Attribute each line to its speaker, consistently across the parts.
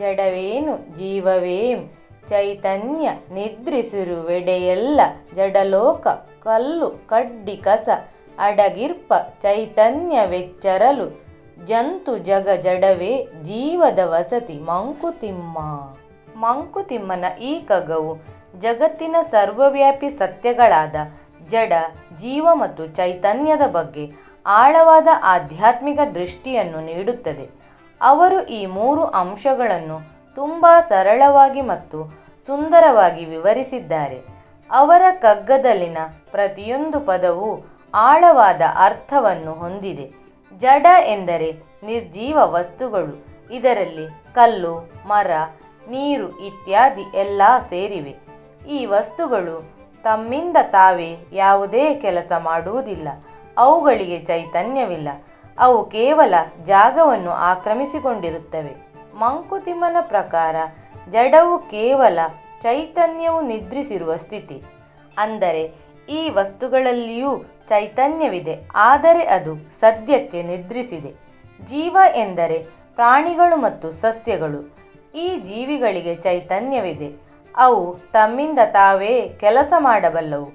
Speaker 1: ಜಡವೇನು ಜೀವವೇಂ? ಚೈತನ್ಯ ನಿದ್ರಿಸಿರುವೆಡೆಯೆಲ್ಲ ಜಡಲೋಕ ಕಲ್ಲು ಕಡ್ಡಿ ಕಸ. ಅಡಗಿರ್ಪ ಚೈತನ್ಯವೆಚ್ಚರಲು ಜಂತು ಜಗ ಜಡವೇ ಜೀವದ ವಸತಿ ಮಂಕುತಿಮ್ಮ. ಮಂಕುತಿಮ್ಮನ ಈ ಕಗವು ಜಗತ್ತಿನ ಸರ್ವವ್ಯಾಪಿ ಸತ್ಯಗಳಾದ ಜಡ, ಜೀವ ಮತ್ತು ಚೈತನ್ಯದ ಬಗ್ಗೆ ಆಳವಾದ ಆಧ್ಯಾತ್ಮಿಕ ದೃಷ್ಟಿಯನ್ನು ನೀಡುತ್ತದೆ. ಅವರು ಈ ಮೂರು ಅಂಶಗಳನ್ನು ತುಂಬ ಸರಳವಾಗಿ ಮತ್ತು ಸುಂದರವಾಗಿ ವಿವರಿಸಿದ್ದಾರೆ. ಅವರ ಕಗ್ಗದಲ್ಲಿನ ಪ್ರತಿಯೊಂದು ಪದವೂ ಆಳವಾದ ಅರ್ಥವನ್ನು ಹೊಂದಿದೆ. ಜಡ ಎಂದರೆ ನಿರ್ಜೀವ ವಸ್ತುಗಳು. ಇದರಲ್ಲಿ ಕಲ್ಲು, ಮರ, ನೀರು ಇತ್ಯಾದಿ ಎಲ್ಲ ಸೇರಿವೆ. ಈ ವಸ್ತುಗಳು ತಮ್ಮಿಂದ ತಾವೇ ಯಾವುದೇ ಕೆಲಸ ಮಾಡುವುದಿಲ್ಲ. ಅವುಗಳಿಗೆ ಚೈತನ್ಯವಿಲ್ಲ. ಅವು ಕೇವಲ ಜಾಗವನ್ನು ಆಕ್ರಮಿಸಿಕೊಂಡಿರುತ್ತವೆ. ಮಂಕುತಿಮ್ಮನ ಪ್ರಕಾರ ಜಡವು ಕೇವಲ ಚೈತನ್ಯವು ನಿದ್ರಿಸಿರುವ ಸ್ಥಿತಿ. ಅಂದರೆ, ಈ ವಸ್ತುಗಳಲ್ಲಿಯೂ ಚೈತನ್ಯವಿದೆ, ಆದರೆ ಅದು ಸದ್ಯಕ್ಕೆ ನಿದ್ರಿಸಿದೆ. ಜೀವ ಎಂದರೆ ಪ್ರಾಣಿಗಳು ಮತ್ತು ಸಸ್ಯಗಳು. ಈ ಜೀವಿಗಳಿಗೆ ಚೈತನ್ಯವಿದೆ. ಅವು ತಮ್ಮಿಂದ ತಾವೇ ಕೆಲಸ ಮಾಡಬಲ್ಲವು.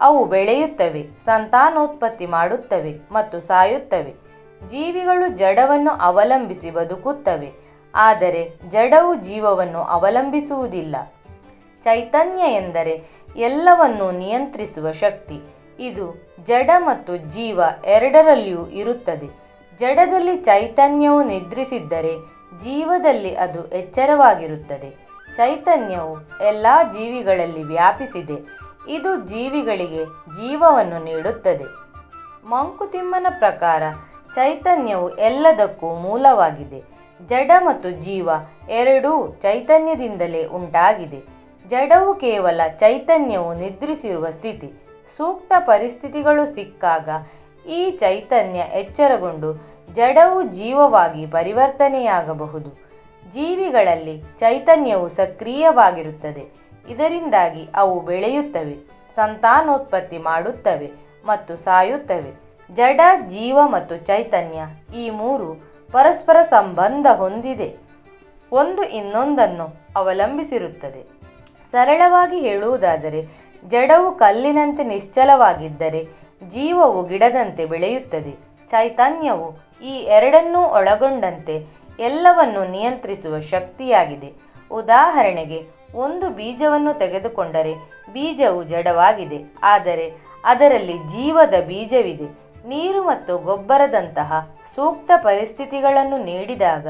Speaker 1: ಅವು ಬೆಳೆಯುತ್ತವೆ, ಸಂತಾನೋತ್ಪತ್ತಿ ಮಾಡುತ್ತವೆ ಮತ್ತು ಸಾಯುತ್ತವೆ. ಜೀವಿಗಳು ಜಡವನ್ನು ಅವಲಂಬಿಸಿ ಬದುಕುತ್ತವೆ. ಆದರೆ ಜಡವು ಜೀವವನ್ನು ಅವಲಂಬಿಸುವುದಿಲ್ಲ. ಚೈತನ್ಯ ಎಂದರೆ ಎಲ್ಲವನ್ನೂ ನಿಯಂತ್ರಿಸುವ ಶಕ್ತಿ. ಇದು ಜಡ ಮತ್ತು ಜೀವ ಎರಡರಲ್ಲಿಯೂ ಇರುತ್ತದೆ. ಜಡದಲ್ಲಿ ಚೈತನ್ಯವು ನಿದ್ರಿಸಿದ್ದರೆ ಜೀವದಲ್ಲಿ ಅದು ಎಚ್ಚರವಾಗಿರುತ್ತದೆ. ಚೈತನ್ಯವು ಎಲ್ಲ ಜೀವಿಗಳಲ್ಲಿ ವ್ಯಾಪಿಸಿದೆ. ಇದು ಜೀವಿಗಳಿಗೆ ಜೀವವನ್ನು ನೀಡುತ್ತದೆ. ಮಂಕುತಿಮ್ಮನ ಪ್ರಕಾರ ಚೈತನ್ಯವು ಎಲ್ಲದಕ್ಕೂ ಮೂಲವಾಗಿದೆ. ಜಡ ಮತ್ತು ಜೀವ ಎರಡೂ ಚೈತನ್ಯದಿಂದಲೇ ಉಂಟಾಗಿದೆ. ಜಡವು ಕೇವಲ ಚೈತನ್ಯವು ನಿದ್ರಿಸಿರುವ ಸ್ಥಿತಿ. ಸೂಕ್ತ ಪರಿಸ್ಥಿತಿಗಳು ಸಿಕ್ಕಾಗ ಈ ಚೈತನ್ಯ ಎಚ್ಚರಗೊಂಡು ಜಡವು ಜೀವವಾಗಿ ಪರಿವರ್ತನೆಯಾಗಬಹುದು. ಜೀವಿಗಳಲ್ಲಿ ಚೈತನ್ಯವು ಸಕ್ರಿಯವಾಗಿರುತ್ತದೆ. ಇದರಿಂದಾಗಿ ಅವು ಬೆಳೆಯುತ್ತವೆ, ಸಂತಾನೋತ್ಪತ್ತಿ ಮಾಡುತ್ತವೆ ಮತ್ತು ಸಾಯುತ್ತವೆ. ಜಡ, ಜೀವ ಮತ್ತು ಚೈತನ್ಯ ಈ ಮೂರು ಪರಸ್ಪರ ಸಂಬಂಧ ಹೊಂದಿದೆ. ಒಂದು ಇನ್ನೊಂದನ್ನು ಅವಲಂಬಿಸಿರುತ್ತದೆ. ಸರಳವಾಗಿ ಹೇಳುವುದಾದರೆ, ಜಡವು ಕಲ್ಲಿನಂತೆ ನಿಶ್ಚಲವಾಗಿದ್ದರೆ ಜೀವವು ಗಿಡದಂತೆ ಬೆಳೆಯುತ್ತದೆ. ಚೈತನ್ಯವು ಈ ಎರಡನ್ನೂ ಒಳಗೊಂಡಂತೆ ಎಲ್ಲವನ್ನು ನಿಯಂತ್ರಿಸುವ ಶಕ್ತಿಯಾಗಿದೆ. ಉದಾಹರಣೆಗೆ, ಒಂದು ಬೀಜವನ್ನು ತೆಗೆದುಕೊಂಡರೆ ಬೀಜವು ಜಡವಾಗಿದೆ, ಆದರೆ ಅದರಲ್ಲಿ ಜೀವದ ಬೀಜವಿದೆ. ನೀರು ಮತ್ತು ಗೊಬ್ಬರದಂತಹ ಸೂಕ್ತ ಪರಿಸ್ಥಿತಿಗಳನ್ನು ನೀಡಿದಾಗ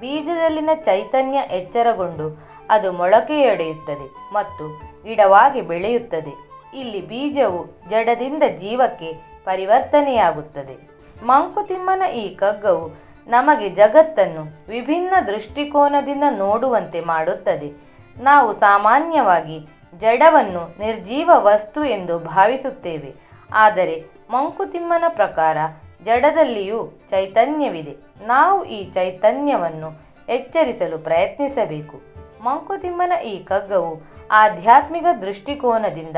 Speaker 1: ಬೀಜದಲ್ಲಿನ ಚೈತನ್ಯ ಎಚ್ಚರಗೊಂಡು ಅದು ಮೊಳಕೆಯೊಡೆಯುತ್ತದೆ ಮತ್ತು ಗಿಡವಾಗಿ ಬೆಳೆಯುತ್ತದೆ. ಇಲ್ಲಿ ಬೀಜವು ಜಡದಿಂದ ಜೀವಕ್ಕೆ ಪರಿವರ್ತನೆಯಾಗುತ್ತದೆ. ಮಂಕುತಿಮ್ಮನ ಈ ಕಗ್ಗವು ನಮಗೆ ಜಗತ್ತನ್ನು ವಿಭಿನ್ನ ದೃಷ್ಟಿಕೋನದಿಂದ ನೋಡುವಂತೆ ಮಾಡುತ್ತದೆ. ನಾವು ಸಾಮಾನ್ಯವಾಗಿ ಜಡವನ್ನು ನಿರ್ಜೀವ ವಸ್ತು ಎಂದು ಭಾವಿಸುತ್ತೇವೆ. ಆದರೆ ಮಂಕುತಿಮ್ಮನ ಪ್ರಕಾರ ಜಡದಲ್ಲಿಯೂ ಚೈತನ್ಯವಿದೆ. ನಾವು ಈ ಚೈತನ್ಯವನ್ನು ಎಚ್ಚರಿಸಲು ಪ್ರಯತ್ನಿಸಬೇಕು. ಮಂಕುತಿಮ್ಮನ ಈ ಕಗ್ಗವು ಆಧ್ಯಾತ್ಮಿಕ ದೃಷ್ಟಿಕೋನದಿಂದ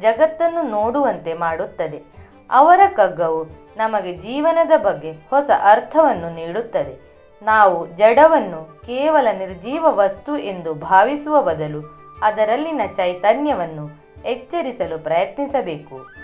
Speaker 1: ಜಗತ್ತನ್ನು ನೋಡುವಂತೆ ಮಾಡುತ್ತದೆ. ಅವರ ಕಗ್ಗವು ನಮಗೆ ಜೀವನದ ಬಗ್ಗೆ ಹೊಸ ಅರ್ಥವನ್ನು ನೀಡುತ್ತದೆ. ನಾವು ಜಡವನ್ನು ಕೇವಲ ನಿರ್ಜೀವ ವಸ್ತು ಎಂದು ಭಾವಿಸುವ ಬದಲು ಅದರಲ್ಲಿನ ಚೈತನ್ಯವನ್ನು ಎಚ್ಚರಿಸಲು ಪ್ರಯತ್ನಿಸಬೇಕು.